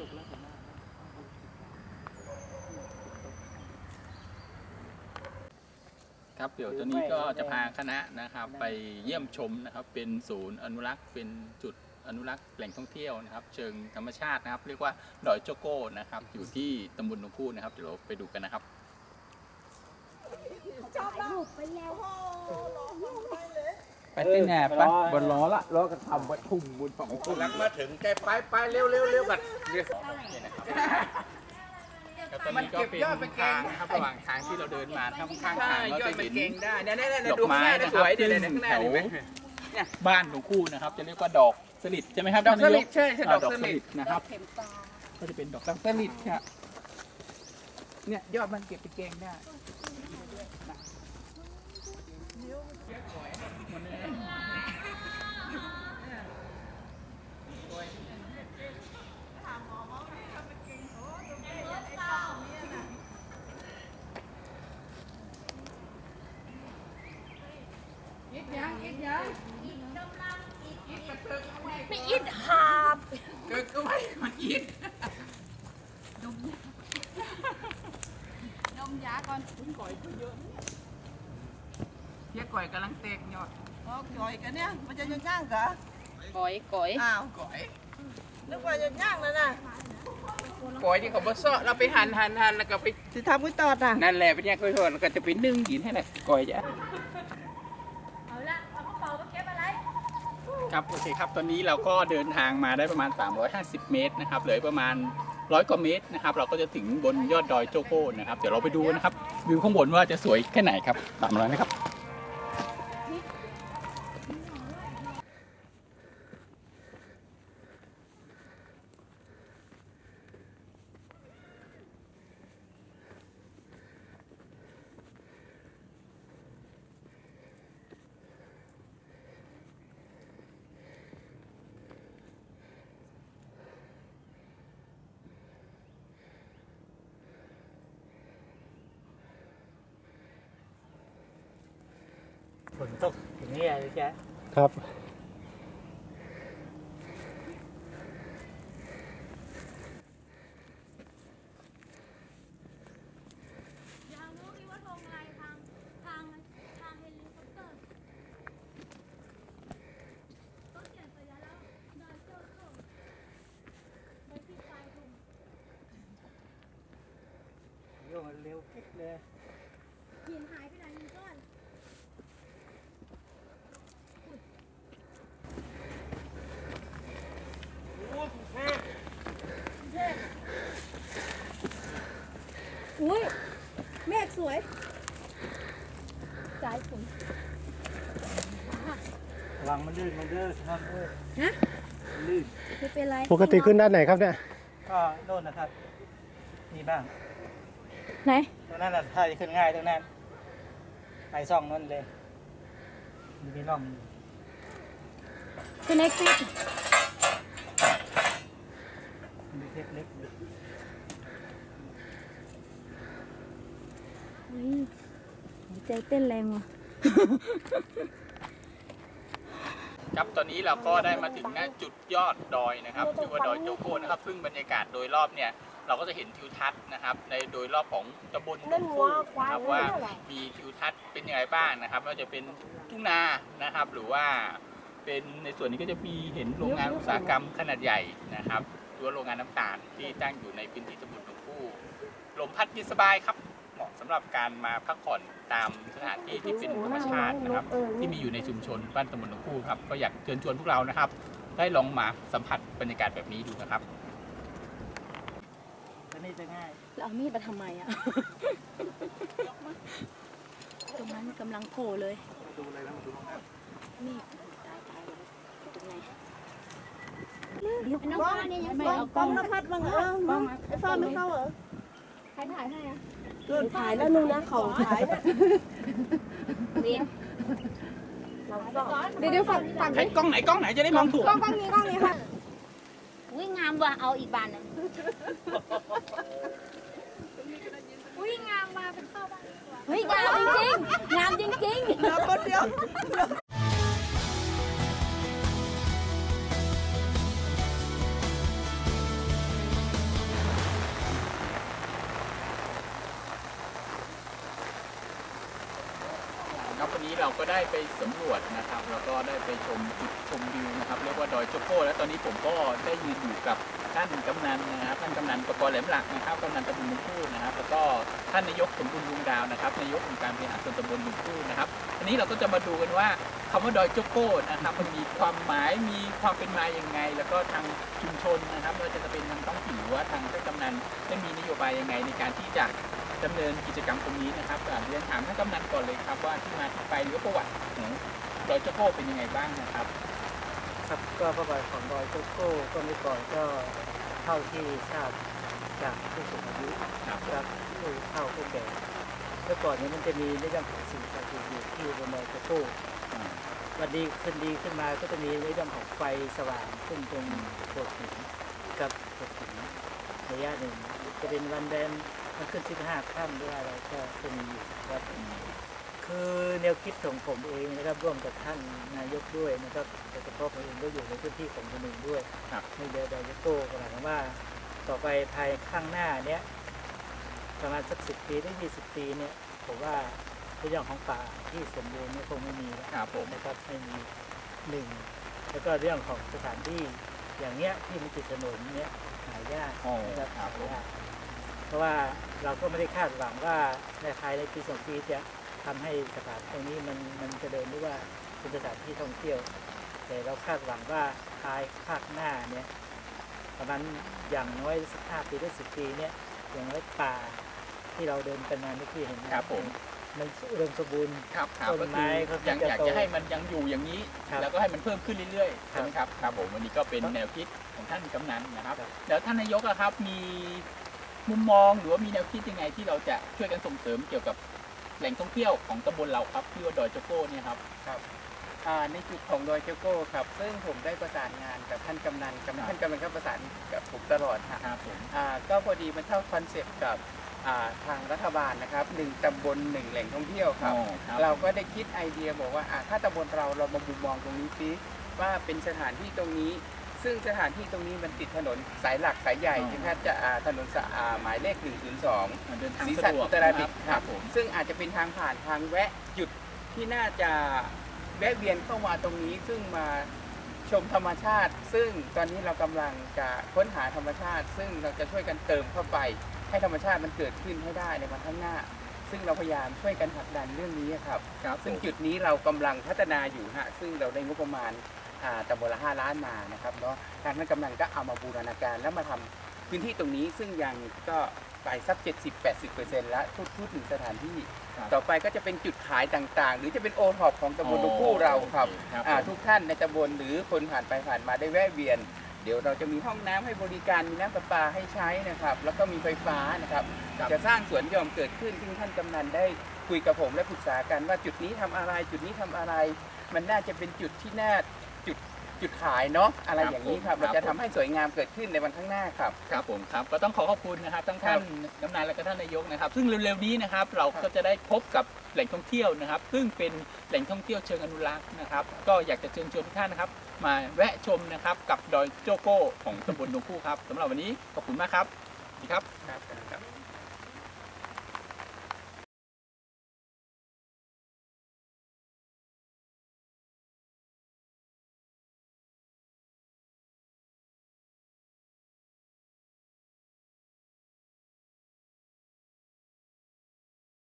ครับเดี๋ยวตอนนี้ก็จะพาคณะนะครับ ไปเยี่ยมชมนะครับ เป็นศูนย์อนุรักษ์เป็นจุดอนุรักษ์แหล่งท่องเที่ยวนะครับ เชิงธรรมชาตินะครับ เรียกว่าดอยโจโก้นะครับ อยู่ที่ตำบลหนองพูนะครับเดี๋ยวเราไปดูกันนะครับไป ที่แหนบปะบนล้อละล้อกระทำวัดทุ่งบุญฝั่งคุณหลังมาถึงใจไปไปเร็วเร็วเร็วกันเร็วนี่นะครับแล้วตอนนี้ก็เป็นทางนะครับระหว่างทางที่เราเดินมาข้างข้างใช่ทางเรายอจะดมันเห็นเก่งได้เนี่ยเนี่ยดเนี่ยอกดูข้างไม้หน้านะสครับวยดีซึ่งเลยเนี่ยข้างหแถน้าวเห็นไหมบ้านหลวงคู่นะครับ จะเรียกว่าดอกสลิดใช่ไหมครับดอกสท่านลินายดใช่ใช่ดอกสลิดนะครับก็จะเป็นดอกสลิดครับเนี่ยยอดมันเก็บไปเก่งได้ ไม่อิดหาบก็ก็ไม่มันอิดดมยาก่อนเฮียก่อยกำลังเตกยอด Ờ, rồi cái nè, mà cho nhân nhang cả. ก่อยก่อย À, ก่อย nước vào nhân nhang này nè. ก่อยที่เขาบดเซาะเราไปหั่นหั่นหั่นแล้วก็ไป Thì thăm cái tọt à? นั่นแหละเป็นยังค่อยๆแล้วก็จะไปนึ่งกินให้แหละก่อยจ้ะ เอาละเอากระเป๋ามาเก็บอะไร ครับโอเคครับตอนนี้เราก็เดินทางมาได้ประมาณ 350 เมตรนะครับเหลือประมาณร้อยกว่าเมตรนะครับ เราก็จะถึงบนยอดดอยโจโก้นะครับ เดี๋ยวเราไปดูนะครับวิวข้างบนว่าจะสวยแค่ไหนครับตามมาเลยนะครับ ฝนตกอย่างนี้เลยจ๊ะครับ อยากรู้ที่ว่าทงอะไรทางทางทางเฮลิคอปเตอร์ต้องเขียนสัญลักษณ์ดอยโจโก้ไปที่ปลายทงโยกเร็วกิ๊กเลยหินหายไปไหนหนึ่งก้อน อุ้ยเมฆสวยสายฝน ระวัง มันลื่นมันลื่นครับเอ้ยฮะมันลื่นไม่เป็นไรปกติขึ้นด้านไหนครับเนี่ยก็โน่นนะครับมีบ้างไหนตรงนั้นน่ะถ้าจะขึ้นง่ายตรงนั้นไปซ่องนั่นเลยมีมีร่องคือเน็กซี่มีเทปเล็กอยู่หัวใจเต้นแรงว่ะ ครับตอนนี้เราก็ได้มาถึงหน้าจุดยอดดอยนะครับชื่อว่าดอยโจโก้นะครับ ซึ่งบรรยากาศโดยรอบเนี่ยเราก็จะเห็นทิวทัศน์นะครับ ในโดยรอบของตำบลหนองคู่นะครับว่ามีทิวทัศน์เป็นยังไงบ้างนะครับไม่ว่าจะเป็นทุ่งนานะครับ หรือว่าเป็นในส่วนนี้ก็จะมีเห็นโรงงานอุตสาหกรรมขนาดใหญ่นะครับหรือว่าโรงงานน้ำตาลที่ตั้งอยู่ในพื้นที่ตำบลหนองคู่ลมพัดเย็นสบายครับ เหมาะสำหรับการมาพักผ่อนตามสถานที่ที่เป็นธรรมชาตินะครับ ที่มีอยู่ในชุมชนบ้านตำบลหนองคู่ครับก็อยากเชิญชวนพวกเรานะครับ ได้ลองมาสัมผัสบรรยากาศแบบนี้ดูนะครับอันนี้จะง่าย แล้วเอามีดมาทำไมอะตรงนั้นกำลังโผล่เลยมีดตายตายเลยตรงไหนน้องฟ้าเนี่ยยังไม่เอากล้อง Con nó phát bằng ơ, cái pha mới câu ở. ใครถ่ายให้อะ Rồi phải là nung nó khẩu phải đấy. เวียนเดี๋ยวเดี๋ยวฝั่งฝั่งใช้กล้องไหนกล้องไหนจะได้มองถูก กล้องกล้องนี้กล้องนี้ค่ะอุ้ยงามว่ะเอาอีกบานหนึงอุ้ยงามมาเป็นเข้าบ้านเฮ้ยงามจริงๆงามจริงๆ Nó có điệu. ครับวันนี้เราก็ได้ไปสำรวจนะครับแล้วก็ได้ไปชมจุดชมวิวนะครับเรียกว่าดอยโจโก้และตอนนี้ผมก็ได้ยืนอยู่กับท่านกำนันนะครับท่านกำนันประกรณ์แหลมหลักนะครับกำนันตำบลลุงคู่นะครับ แล้วก็ท่านนายกสมบูรณ์วงดาวนะครับนายกองค์การบริหารส่วนตำบลลุงคู่นะครับวันนี้เราก็จะมาดูกันว่าคำว่าดอยโจโก้นะครับมันมีความหมายมีความเป็นมาอย่างไง แล้วก็ทางชุมชนนะครับไม่ว่าจะเป็นทางท้องถิ่นว่าทางท่านกำนันได้มีนโยบายยังไงในการที่จะ ดำเนินกิจกรรมตรงนี้นะครับอ่าเรียนถามท่านกำนันก่อนเลยครับว่าที่มาที่ไปหรือว่าประวัติของดอยเจ้าโก้เป็นยังไงบ้างนะครับ ครับก็ประวัติของดอยโจโก้ก็เมื่อก่อนก็เท่าที่ทราบจากผู้สูงอายุครับครับผู้เฒ่าผู้แก่เมื่อก่อนนี้มันจะมีในเรื่องของสิ่งศักดิ์สิทธิ์อยู่ที่บนดอยโจโก้อ่าวันดีขึ้นดีขึ้นมาก็จะมีในเรื่องของไฟสว่างขึ้นตรงโขดหินกับโขดหินระยะหนึ่งจะเป็นวันแรม มันขึ้นสิบห้าค่ำหรือว่าอะไรก็จะมีอยู่ครับคือแนวคิดของผมเองนะครับร่วมกับท่านนายกด้วยนะครับโดยเฉพาะผมเองก็อยู่ในพื้นที่ของตัวเองด้วยครับไม่เดียวดอยโก้ก็หมายความว่า ต่อไปภายข้างหน้าเนี้ยประมาณสักสิบปีถึงยี่สิบปีเนี่ยผมว่าเรื่องของป่าที่สมบูรณ์เนี่ยคงไม่มีแล้วครับผมนะครับไม่มีหนึ่งแล้วก็เรื่องของสถานที่อย่างเนี้ยที่มันติดถนนเนี้ยหายากอ๋อนะครับครับผมหายาก เพราะว่าเราก็ไม่ได้คาดหวังว่าในภายในปีสองปีจะทำให้สถานตรงนี้มันมันเจริญหรือว่าเป็นสถานที่ท่องเที่ยว แต่เราคาดหวังว่าภายภาคหน้าเนี่ยประมาณอย่างน้อยสักห้าปีหรือสิบปีเนี่ยอย่างน้อยป่าที่เราเดินกันมาเมื่อกี้เห็นไหมครับผมมันอุดมสมบูรณ์ครับครับต้ก็นคืไม้อเขายังจะอยากโตจะให้มันยังอยู่อย่างนี้ครับแล้วก็ให้มันเพิ่มขึ้นเรื่อยๆครับใช่ไหมครับครับผมวันนี้ก็เป็นแนวคิดของท่านกำนันนะครับครับแล้วท่านนายกอะครับมี มุมมองหรือว่ามีแนวคิดยังไงที่เราจะช่วยกันส่งเสริมเกี่ยวกับแหล่งท่องเที่ยวของตำบลเราครับที่ว่าดอยเจ้าโก้เนี่ยครับอ่าในจุดของดอยเจ้าโก้ครับ ซึ่งผมได้ประสานงานกับท่านกำนันกับครับท่านกำนันก็ประสานกับผมตลอดฮะครับผมอ่าก็พอดีมันเข้าคอนเซปต์กับอ่าทางรัฐบาลนะครับหนึ่งตำบลหนึ่งแหล่งท่องเที่ยวครับ อ๋อครับ เราก็ได้คิดไอเดียบอกว่าอะถ้าตำบลเราเรามาบุมมองตรงนี้ซิว่าเป็นสถานที่ตรงนี้ ซึ่งสถานที่ตรงนี้มันติดถนนสายหลักสายใหญ่อ๋อที่ท่านจะอ่าถนนสะอ่าหมายเลข1นึสองเดินทางศรีสะสัตดว์วกอุตรดิตถ์คครัรับบผมซึ่งอาจจะเป็นทางผ่านทางแวะจุดที่น่าจะแวะเวียนเข้ามาตรงนี้ ซึ่งมาชมธรรมชาติ ซึ่งตอนนี้เรากำลังจะค้นหาธรรมชาติ ซึ่งเราจะช่วยกันเติมเข้าไป ให้ธรรมชาติมันเกิดขึ้นให้ได้ในวันข้างหน้า ซึ่งเราพยายามช่วยกันผลักดันเรื่องนี้ครับ ครับซึ่งผมจุดนี้เรากำลังพัฒนาอยู่ฮะซึ่งเราได้งบประมาณอ่า ตำบลละห้าล้านมานะครับเนาะทางนั้นกำลังก็เอามาบูรณาการแล้วมาทำพื้นที่ตรงนี้ซึ่งยังก็ไปสัก 70-80%แล้วพูดพูดถึงสถานที่ครับต่อไปก็จะเป็นจุดขายต่างๆ หรือจะเป็นโอท็อปของตำบลลูกคู่เราครับโอเคครับอ่าผมทุกท่านในตำบลหรือคนผ่านไปผ่านมาได้แวะเวียน เดี๋ยวเราจะมีห้องน้ำให้บริการมีน้ำประปาให้ใช้นะครับ แล้วก็มีไฟฟ้านะครับครับจะสร้างสวนหย่อมเกิดขึ้นซึ่งท่านกำนันได้คุยกับผมและปรึกษากันว่าจุดนี้ทำอะไร จุดนี้ทำอะไร มันน่าจะเป็นจุดที่น่า จุดจุดขายเนาะอะไรอย่างนี้ครับ ครับเราจะทำให้สวยงามเกิดขึ้นในวันข้างหน้าครับ ครับผมครับก็ต้องขอขอบคุณนะครับทั้งท่านกำนันและก็ท่านนายกนะครับ ซึ่งเร็วๆนี้นะครับเราก็จะได้พบกับแหล่งท่องเที่ยวนะครับ ซึ่งเป็นแหล่งท่องเที่ยวเชิงอนุรักษ์นะครับ ก็อยากจะเชิญชวนทุกท่านนะครับ มาแวะชมนะครับกับดอยโจโก้ของตำบลดงคู่ครับสำหรับวันนี้ขอบคุณมากครับสวัสดีครับ ครับ